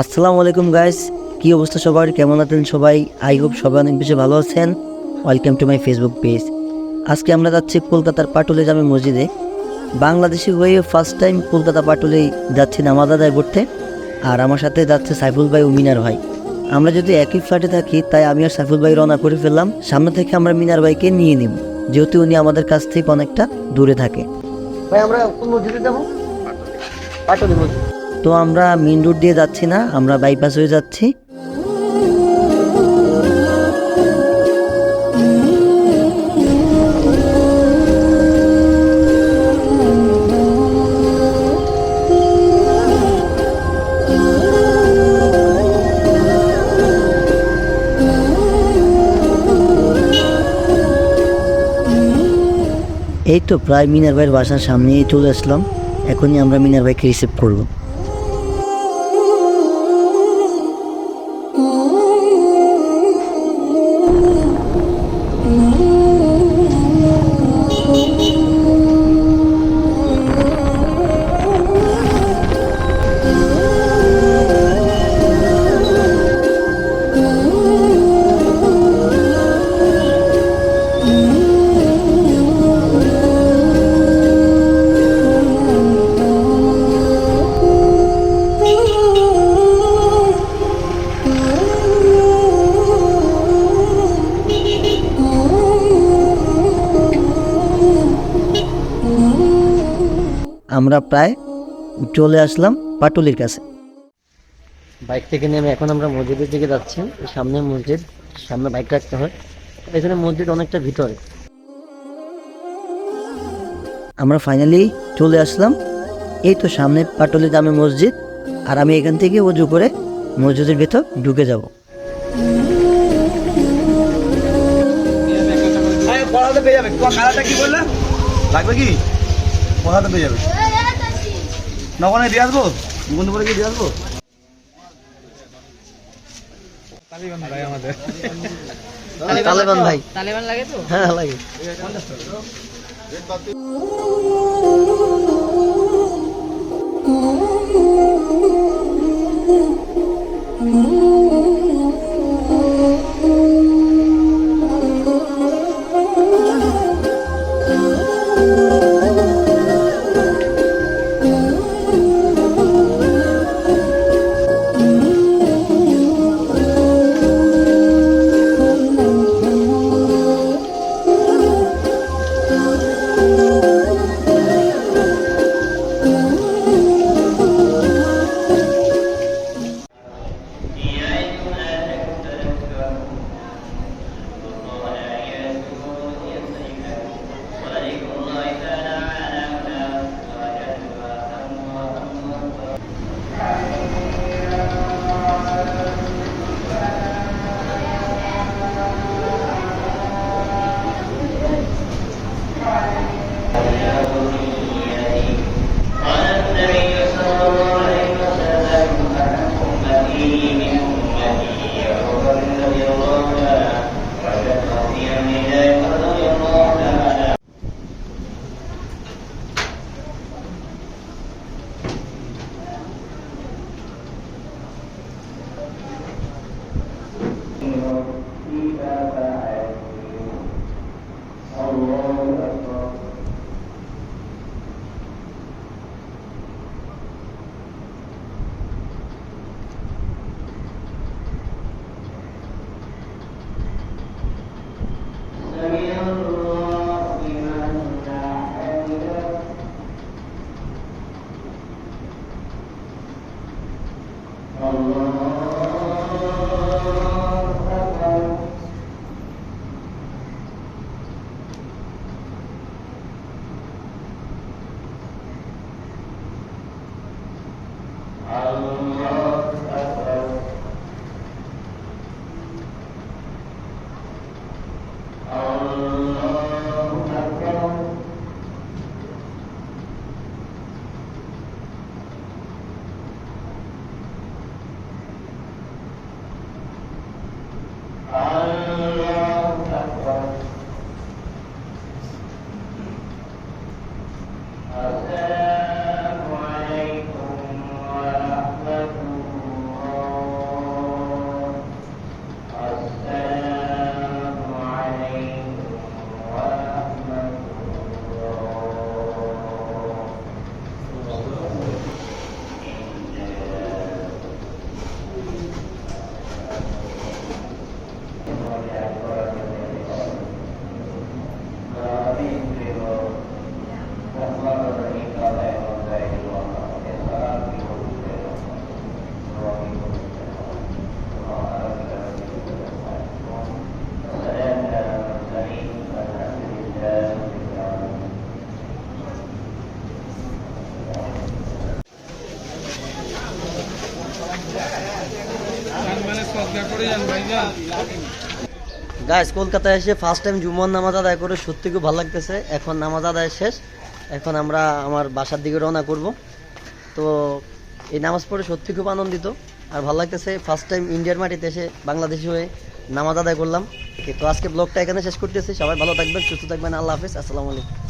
আসসালামু আলাইকুম গাইস কি অবস্থা সবার? কেমন আছেন সবাই? আই হোপ সবাই অনেক বেশি ভালো আছেন। Welcome to my Facebook page আজকে আমরা যাচ্ছি কলকাতার পাটুলে জামে মসজিদে। বাংলাদেশি হয়ে ফার্স্ট টাইম কলকাতা পাটুলে যাচ্ছি নামাজ আদায় করতে। আর আমার সাথে যাচ্ছে সাইফুল ভাই ও মিনার ভাই। আমরা যদি একই ফ্ল্যাটে থাকি, তাই আমি আর সাইফুল ভাই রওনা করে ফেললাম। সামনে থেকে আমরা মিনার ভাইকে নিয়ে নিব, যেহেতু উনি আমাদের কাছ থেকে অনেকটা দূরে থাকে। ভাই, আমরা কোন মসজিদে যাব? পাটুলি মসজিদ। তো আমরা মেন রোড দিয়ে যাচ্ছি না, আমরা বাইপাস হয়ে যাচ্ছি। এই তো প্রায় মিনার ভাইয়ের বাসার সামনেই চলে আসলাম। এখনই আমরা মিনার ভাইকে রিসিভ করব। আমরা প্রায় চলে আসলাম পাটুলির কাছে। বাইক থেকে নেমে এখন আমরা মসজিদের দিকে যাচ্ছি। সামনে মসজিদ সামনে বাইক রাখতে হয়। এখানে মসজিদ অনেকটা ভিতরে। আমরা ফাইনালি চলে আসলাম। এই তো সামনে পাটুলি জামে মসজিদ। আর আমি এখান থেকে অজু করে মসজিদের ভেতর ঢুকে যাব। লাগবে কি? পড়াতে পেয়ে যাবে। নগনে দিয়ে আসব? মুকুন্দপুরে গিয়ে কি দিয়ে আসব? তালেবান ভাই তালেবান লাগে তো? হ্যাঁ লাগে। Allah গাইস কলকাতায় এসে ফার্স্ট টাইম জুম্মন নামাজ আদায় করে সত্যি খুব ভালো লাগতেছে। এখন নামাজ আদায় শেষ। এখন আমরা আমার বাসার দিকে রওনা করব। তো এই নামাজ পড়ে সত্যি খুব আনন্দিত। আর ভালো লাগতেছে ফার্স্ট টাইম ইন্ডিয়ার মাটিতে এসে বাংলাদেশি হয়ে নামাজ আদায় করলাম। তো আজকে ব্লগটা এখানে শেষ করতেছি। সবাই ভালো থাকবেন, সুস্থ থাকবেন। আল্লাহ হাফিজ। আসসালামু আলাইকুম।